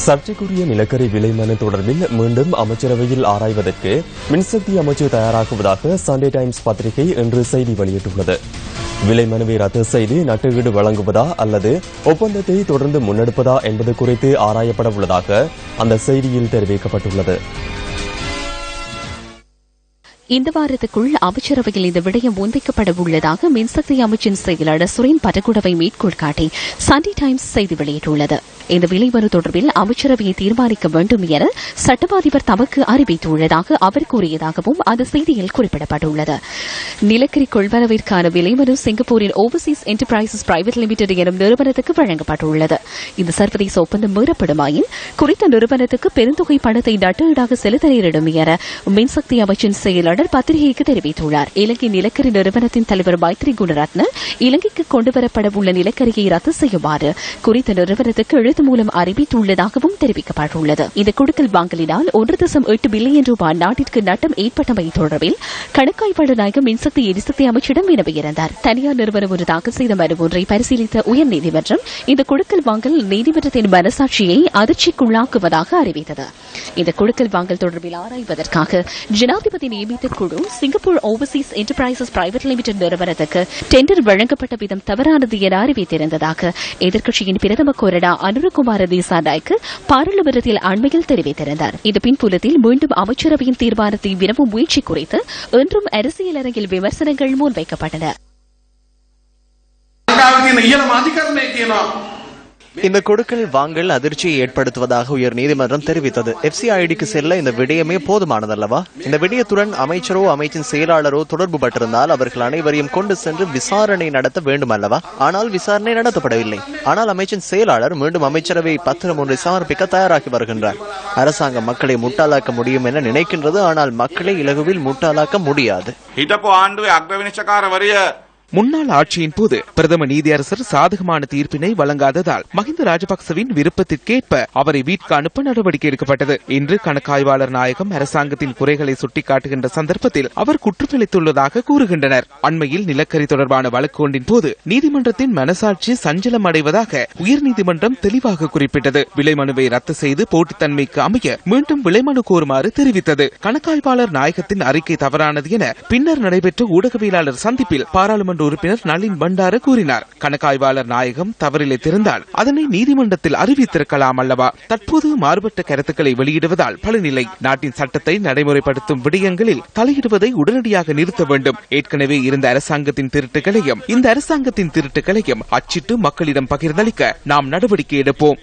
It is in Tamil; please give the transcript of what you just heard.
சர்ச்சைக்குரிய நிலக்கரி விலை மனு தொடர்பில் மீண்டும் அமைச்சரவையில் ஆராய்வதற்கு மின்சக்தி அமைச்சு தயாராகுவதாக சண்டே டைம்ஸ் பத்திரிகை இன்று செய்தி வெளியிட்டுள்ளது. விலை மனுவை ரத்து செய்து நட்டுஈடு வழங்குவதா அல்லது ஒப்பந்தத்தை தொடர்ந்து முன்னெடுப்பதா என்பது குறித்து ஆராயப்பட உள்ளதாக அந்த செய்தியில் தெரிவிக்கப்பட்டுள்ளது. இந்த வாரத்துக்குள் அமைச்சரவையில் இந்த விடயம் முன்வைக்கப்பட உள்ளதாக மின்சக்தி அமைச்சின் செயலாளர் சுரேன் பட்டகுடவை மேற்கோள் காட்டி சண்டே டைம்ஸ் செய்தி வெளியிட்டுள்ளது. இந்த விலைமனு தொடர்பில் அமைச்சரவையை தீர்மானிக்க வேண்டும் என சட்டமாதிபர் தமக்கு அறிவித்துள்ளதாக அவர் கூறியதாகவும் அந்த செய்தியில் குறிப்பிடப்பட்டுள்ளது. நிலக்கரி கொள்வனவிற்கான விலைமனு சிங்கப்பூரின் ஓவர்சீஸ் என்டர்பிரைசஸ் பிரைவேட் லிமிடெட் எனும் நிறுவனத்துக்கு வழங்கப்பட்டுள்ளது. இந்த சர்வதேச ஒப்பந்தம் மீறப்படுமாயின் குறித்த நிறுவனத்துக்கு பெருந்தொகை பணத்தை நட்டஈடாக செலுத்த நேரிடும் என மின்சக்தி அமைச்சின் செயலாளர் பத்திரிகைக்கு தெரிவித்துள்ளார். இலங்கை நிலக்கரி நிறுவனத்தின் தலைவர் மைத்ரி குணரத்ன இலங்கைக்கு கொண்டுவரப்பட உள்ள நிலக்கரியை ரத்து செய்யுமாறு குறித்த நிறுவனத்துக்கு எழுத்து மூலம் அறிவித்துள்ளதாகவும் தெரிவிக்கப்பட்டுள்ளது. இந்த குடுக்கல் வாங்கலினால் ஒன்று தசம் எட்டு பில்லியன் ரூபாய் நாட்டிற்கு நட்டம் ஏற்பட்டமை தொடர்பில் கணக்காய்வாளர் நாயகம் மின்சக்தி எரிசக்தி அமைச்சிடம் வினவியிருந்தார். தனியார் நிறுவனம் ஒரு தாக்கல் செய்த மனு ஒன்றை பரிசீலித்த உயர்நீதிமன்றம் இந்த குடுக்கல் வாங்கல் நீதிமன்றத்தின் மனசாட்சியை அதிர்ச்சிக்குள்ளாக்குவதாக அறிவித்தது. இந்த குடுக்கல் வாங்கல் தொடர்பில் ஆராய்வதற்காக ஜனாதிபதி நியமித்த குழு Singapore overseas enterprises private limited நிறுவனத்துக்கு டெண்டர் வழங்கப்பட்ட விதம் தவறானது என அறிவித்திருந்ததாக எதிர்க்கட்சியின் பிரதம கொறடா அனுரகுமார தேசாநாய்க்கு பாராளுமன்றத்தில் அண்மையில் தெரிவித்திருந்தார். இது பின்புலத்தில் மீண்டும் அமைச்சரவையின் தீர்மானத்தை வினவும் முயற்சி குறித்து இன்றும் அரசியல் அரங்கில் விமர்சனங்கள் முன்வைக்கப்பட்டன. இந்த கொடுக்கல் வாங்கல் அதிர்ச்சியை ஏற்படுத்துவதாக உயர் நீதிமன்றம் தெரிவித்தது. எஃப்சிஐடிக்கு செல்ல இந்த விடயமே போதுமானதல்லவா? இந்த விடயத்துடன் அமைச்சரோ அமைச்சின் செயலாளரோ தொடர்பு பட்டிருந்தால் அவர்கள் அனைவரையும் கொண்டு சென்று விசாரணை நடத்த வேண்டும் அல்லவா ஆனால் விசாரணை நடத்தப்படவில்லை. ஆனால் அமைச்சின் செயலாளர் மீண்டும் அமைச்சரவை பத்திரம் ஒன்றை சமர்ப்பிக்க தயாராகி வருகின்றார். அரசாங்கம் மக்களை முட்டாளாக்க முடியும் என நினைக்கின்றது. ஆனால் மக்களை இலகுவில் முட்டாளாக்க முடியாது. முன்னாள் ஆட்சியின் போது பிரதம நீதியரசர் சாதகமான தீர்ப்பினை வழங்காததால் மஹிந்த ராஜபக்சவின் விருப்பத்திற்கேற்ப அவரை வீட்டுக்கு அனுப்ப நடவடிக்கை எடுக்கப்பட்டது. இன்று கணக்காய்வாளர் நாயகம் அரசாங்கத்தின் குறைகளை சுட்டிக்காட்டுகின்ற சந்தர்ப்பத்தில் அவர் குற்றமளித்துள்ளதாக கூறுகின்றனர். அண்மையில் நிலக்கரி தொடர்பான வழக்கு ஒன்றின் போது நீதிமன்றத்தின் மனசாட்சி சஞ்சலம் அடைவதாக உயர்நீதிமன்றம் தெளிவாக குறிப்பிட்டது. விலை மனுவை ரத்து செய்து போட்டித்தன்மைக்கு அமைய மீண்டும் விலை மனு கோருமாறு தெரிவித்தது. கணக்காய்வாளர் நாயகத்தின் அறிக்கை தவறானது என பின்னர் நடைபெற்ற ஊடகவியலாளர் சந்திப்பில் பாராளுமன்ற உறுப்பினர் நளின் பண்டார கூறினார். கணக்காய்வாளர் நாயகம் தவறிலே திறந்தால் அதனை நீதிமன்றத்தில் அறிவித்திருக்கலாம் அல்லவா? தற்போது மாறுபட்ட கருத்துக்களை வெளியிடுவதால் பலநிலை நாட்டின் சட்டத்தை நடைமுறைப்படுத்தும் விடயங்களில் தலையிடுவதை உடனடியாக நிறுத்த வேண்டும். ஏற்கனவே இருந்த அரசாங்கத்தின் திருட்டுகளையும் இந்த அரசாங்கத்தின் திருட்டுகளையும் அச்சிட்டு மக்களிடம் பகிர்ந்தளிக்க நாம் நடவடிக்கை எடுப்போம்.